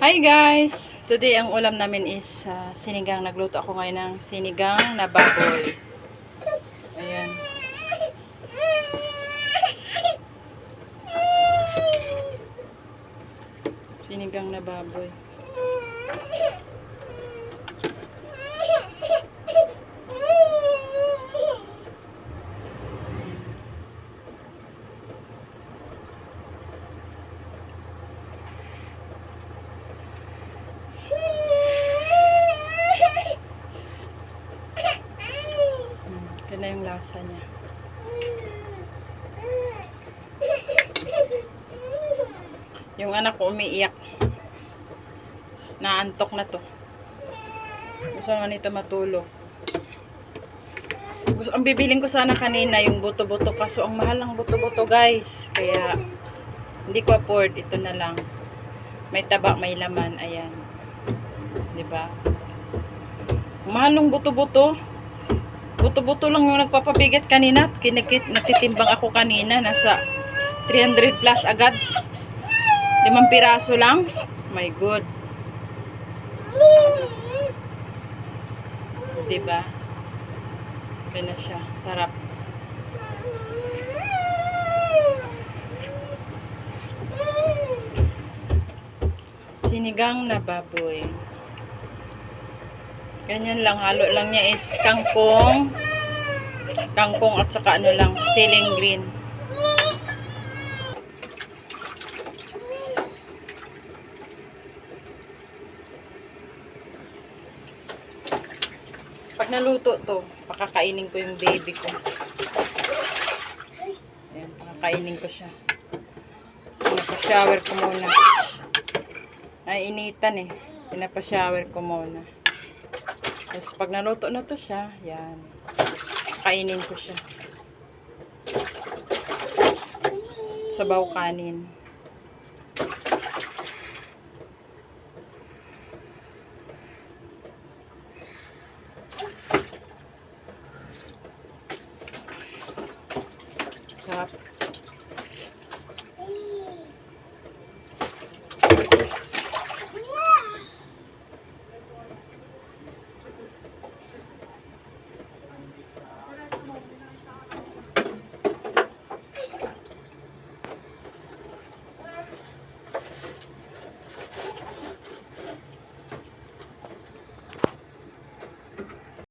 Hi guys! Today ang ulam namin is ah, sinigang. Nagluto ako ngayon ng sinigang na baboy. Ayan. Sinigang na baboy. Na yung lasa niya. Yung anak ko umiiyak. Naantok na to. Gusto naman nito matulog. Gusto, ang bibiling ko sana kanina yung buto-buto kaso ang mahal ng buto-buto guys. Kaya hindi ko afford. Ito na lang. May taba, may laman. Ayan. ba? Ang Mahal ng buto-buto. Buto-buto lang yung nagpapabigat kanina. Kinikit, nagtitimbang ako kanina. Nasa 300 plus agad. Limang piraso lang. My God. Diba? Okay na siya. Tarap. Sinigang na baboy. Ganyan lang. Halo lang niya is kangkong. Kangkong at saka ano lang. Ceiling green. Pag naluto to, pakakainin ko yung baby ko. Ayan, pakakainin ko siya. Pinapa-shower ko muna. Nainitan eh. Pinapa-shower ko muna. Tapos pag naluto na to siya, yan. Kainin ko siya. Sabaw kanin. Sarap.